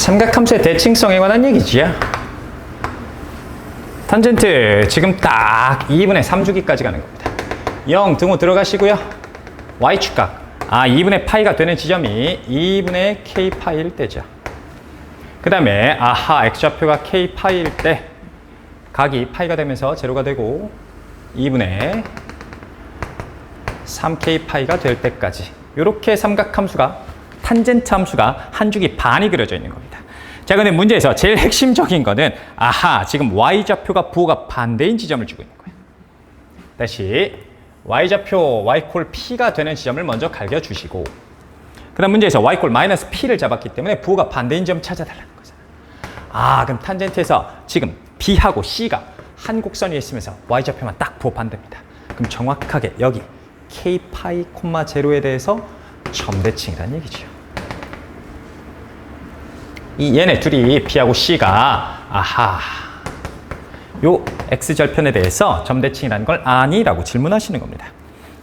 삼각함수의 대칭성에 관한 얘기지요. 탄젠트 지금 딱 2분의 3주기까지 가는 겁니다. 0 등호 들어가시고요. y축각. 아, 2분의 파이가 되는 지점이 2분의 k 파이일 때죠. 그 다음에 아하 x좌표가 k 파이일 때 각이 파이가 되면서 제로가 되고 2분의 3k 파이가 될 때까지 이렇게 삼각함수가 탄젠트 함수가 한 줄기 반이 그려져 있는 겁니다. 자, 근데 문제에서 제일 핵심적인 거는 아하, 지금 y좌표가 부호가 반대인 지점을 주고 있는 거예요. 다시 y좌표 y콜 p가 되는 지점을 먼저 갈겨 주시고 그 다음 문제에서 y콜 마이너스 p를 잡았기 때문에 부호가 반대인 점 찾아달라는 거잖아요. 아, 그럼 탄젠트에서 지금 b하고 c가 한 곡선 위에 있으면서 y좌표만 딱 부호 반대입니다. 그럼 정확하게 여기 k 파이 콤마 제로에 대해서 점대칭이라는 얘기죠. 이 얘네 둘이 b하고 c가 아하 요 x절편에 대해서 점대칭이라는 걸 아니라고 질문하시는 겁니다.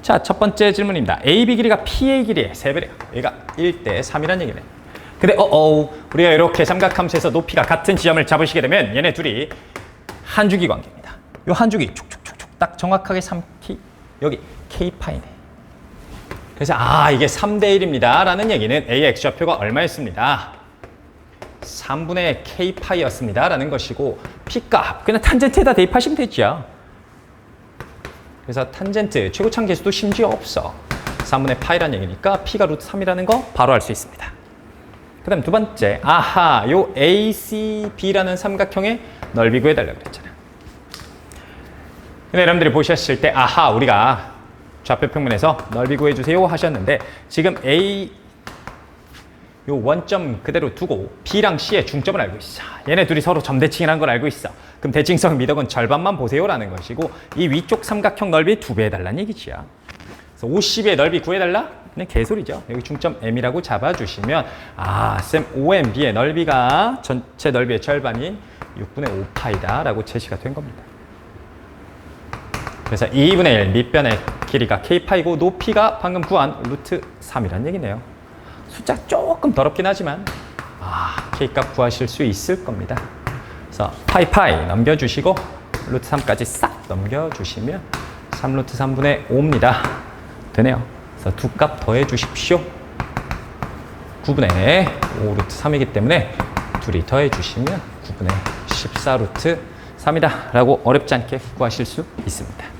자, 첫 번째 질문입니다. AB 길이가 PA 길이의 3배래요. 얘가 1대 3이라는 얘기네. 근데 어어 우리가 이렇게 삼각함수에서 높이가 같은 지점을 잡으시게 되면 얘네 둘이 한 주기 관계입니다. 요 한 주기 촉촉촉촉 딱 정확하게 3K 여기 K 파이네. 그래서 아 이게 3대 1입니다. 라는 얘기는 AX 좌표가 얼마였습니다. 3분의 K 파이였습니다. 라는 것이고 P값 그냥 탄젠트에다 대입하시면 되죠. 그래서 탄젠트 최고창 계수도 심지어 없어. 3분의 파이라는 얘기니까 P가 루트 3이라는 거 바로 알 수 있습니다. 그 다음 두 번째 아하 요 ACB라는 삼각형의 넓이 구해달라고 그랬잖아요. 근데 여러분들이 보셨을 때 아하 우리가 좌표 평면에서 넓이 구해주세요 하셨는데 지금 A 요 원점 그대로 두고 B랑 C의 중점을 알고 있어. 얘네 둘이 서로 점대칭이라는 걸 알고 있어. 그럼 대칭성 미덕은 절반만 보세요라는 것이고 이 위쪽 삼각형 넓이 두 배 해달라는 얘기지야. 그래서 50의 넓이 구해달라? 그냥 개소리죠. 여기 중점 M이라고 잡아주시면 아, 쌤 OMB의 넓이가 전체 넓이의 절반인 6분의 5파이다라고 제시가 된 겁니다. 그래서 2분의 1 밑변의 길이가 K파이고 높이가 방금 구한 루트 3이란 얘기네요. 숫자 조금 더럽긴 하지만 아, K값 구하실 수 있을 겁니다. 그래서 파이파이 넘겨주시고 루트 3까지 싹 넘겨주시면 3루트 3분의 5입니다. 되네요. 그래서 두 값 더해 주십시오. 9분의 5 루트 3이기 때문에 둘이 더해 주시면 9분의 14 루트 3이다 라고 어렵지 않게 구하실 수 있습니다.